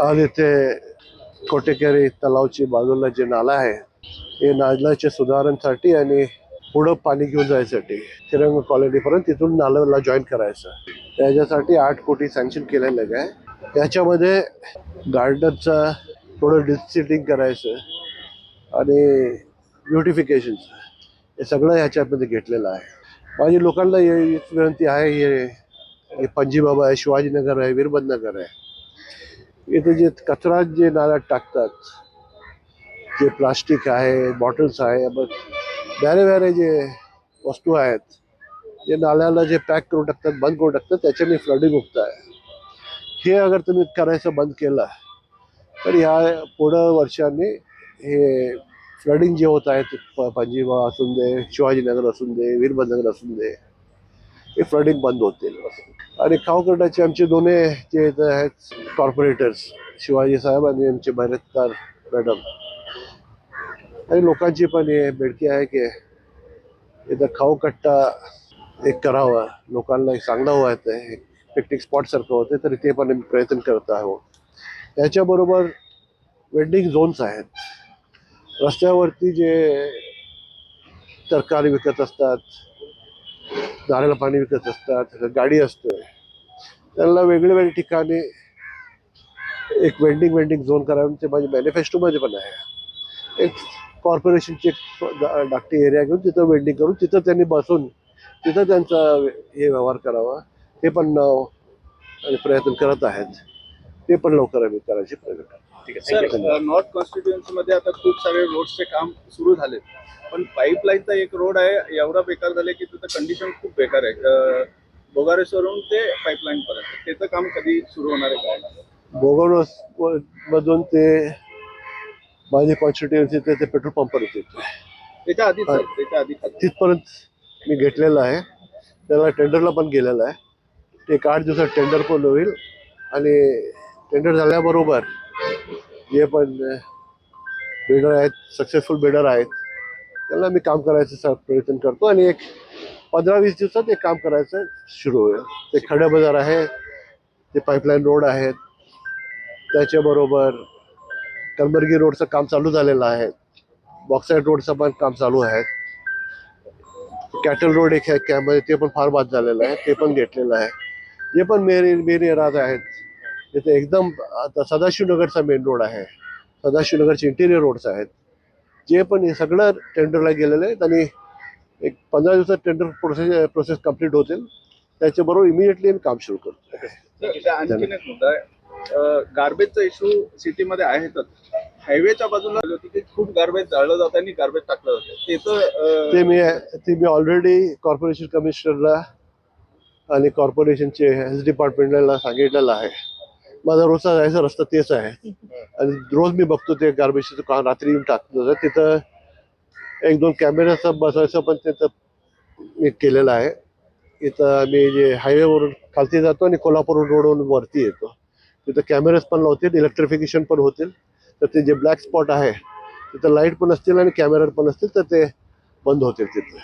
आज इथे कोटेकेरी तलावची बाजूला जे नाला आहे हे नाल्याच्या सुधारणसाठी आणि पुढं पाणी घेऊन जायसाठी तिरंग कॉलनीपर्यंत तिथून नाल्याला जॉईन करायचं त्याच्यासाठी आठ कोटी सँक्शन केलेलं आहे. त्याच्यामध्ये गार्डनचं थोडं डिसिटिंग करायचं आणि ब्युटिफिकेशनचं हे सगळं ह्याच्यामध्ये घेतलेलं आहे. माझी लोकांना हे- विनंती आहे हे हे पंजीबाबा आहे शिवाजीनगर आहे वीरभद्रनगर आहे. इथे जे कचरा जे नाल्यात टाकतात जे प्लास्टिक आहे बॉटल्स आहे मग बॅरे बॅरे जे वस्तू आहेत जे नाल्याला जे पॅक करून टाकतात बंद करून टाकतात त्याच्याने फ्लडिंग होत आहे हे अगर तुम्ही करायचं बंद केलं तर ह्या पुढं वर्षांनी हे फ्लडिंग जे होत आहेत प- असून दे शिवाजीनगर असून दे वीरभद्रनगर असून दे हे फ्लडिंग बंद होतील. आणि खावकर्डाचे आमचे दोन्ही जे आहेत कॉर्पोरेटर्स शिवाजी साहेब आणि आमचे भैरतकार मॅडम आणि लोकांची पण हे बेडकी आहे की इथं खाऊकट्टा एक करावा लोकांना एक चांगलं व्हायचं आहे पिकनिक स्पॉट सारखं होते तर ते पण आम्ही प्रयत्न करत आहोत. याच्याबरोबर वेंडिंग झोन्स आहेत. रस्त्यावरती जे तरकारी विकत असतात नारळ पाणी विकत असतात गाडी असते. त्यांना वेगळे वेगळे ठिकाणी एक वेंडिंग वेंडिंग झोन करावं ते माझ्या मॅनिफेस्टोमध्ये पण आहे. एक कॉर्पोरेशनची एक धाकटी एरिया घेऊन तिथं वेंडिंग करून तिथं त्यांनी बसून तिथं त्यांचा हे व्यवहार करावा. हे पण आणि प्रयत्न करत आहेत. ते पण लवकर आम्ही करायचे प्रयत्न ठीक आहे. सर. नॉर्थ कॉन्स्टिट्युएन्सी मध्ये आता खूप सारे रोड्सचे काम सुरू झाले पण पाईपलाईनचा एक रोड आहे एवढा बेकार झाले की तिथं कंडिशन खूप बेकार आहे. बोगारेश्वरून ते पाईपलाईन पर्यंत. त्याचं काम कधी सुरू होणार आहे काय? मधून ते माझी कॉन्स्टिट्युएन्सी ते ते पेट्रोल पंपवर येते त्याच्या आधी सर त्याच्या आधी तिथपर्यंत मी घेतलेलं आहे. त्याला टेंडरला पण गेलेलं आहे. ते एक आठ दिवसात टेंडर पण होईल आणि टेंडर झाल्याबरोबर जे पण बिल्डर आहेत सक्सेसफुल बिल्डर आहेत त्याला मी काम करायचं प्रयत्न करतो आणि एक पंधरा वीस दिवसात एक काम करायचं सुरू होईल. ते खडे बाजार आहे ते पाईपलाईन रोड आहेत त्याच्याबरोबर कलबर्गी रोडचं काम चालू झालेलं आहे बॉक्साईड रोडचं पण काम चालू आहे. कॅटल रोड एक आहे त्यामध्ये ते पण फार बाद झालेलं आहे ते पण घेतलेलं आहे. जे पण मेरी मेरी एराज आहेत तिथे एकदम आता सदाशिवनगरचा मेन रोड आहे. सदाशिवनगरचे इंटिरियर रोड्स आहेत. जे पण हे सगळं टेंडरला गेलेलं आहेत आणि एक पंधरा दिवसात टेंडर प्रोसेस प्रोसेस कंप्लीट होतील. त्याच्याबरोबर इमिडिएटली आम्ही काम सुरू करतो. इथे गार्बेजचा इश्यू सिटीमध्ये आहेतच. हायवेच्या बाजूला खूप गार्बेज जाळलं जातं आणि गार्बेज टाकलं जातं. ते मी ते मी ऑलरेडी कॉर्पोरेशन कमिशनरला आणि कॉर्पोरेशनचे हेल्थ डिपार्टमेंटला सांगितलेलं आहे. माझा रोजचा जायचा रस्ता तेच आहे. आणि रोज मी बघतो ते गार्बेजचं काम रात्री येऊन टाकतो. तिथं एक दोन कॅमेऱ्याचं बसायचं पण तिथं मी केलेलं आहे. इथं आम्ही जे हायवेवरून खालती जातो आणि कोल्हापूर रोडवरून वरती येतो. तिथं कॅमेराज पण लावतील इलेक्ट्रिफिकेशन पण होतील. तर ते जे ब्लॅक स्पॉट आहे तिथं लाइट पण असतील आणि कॅमेरा पण असतील तर ते बंद होतील तिथे.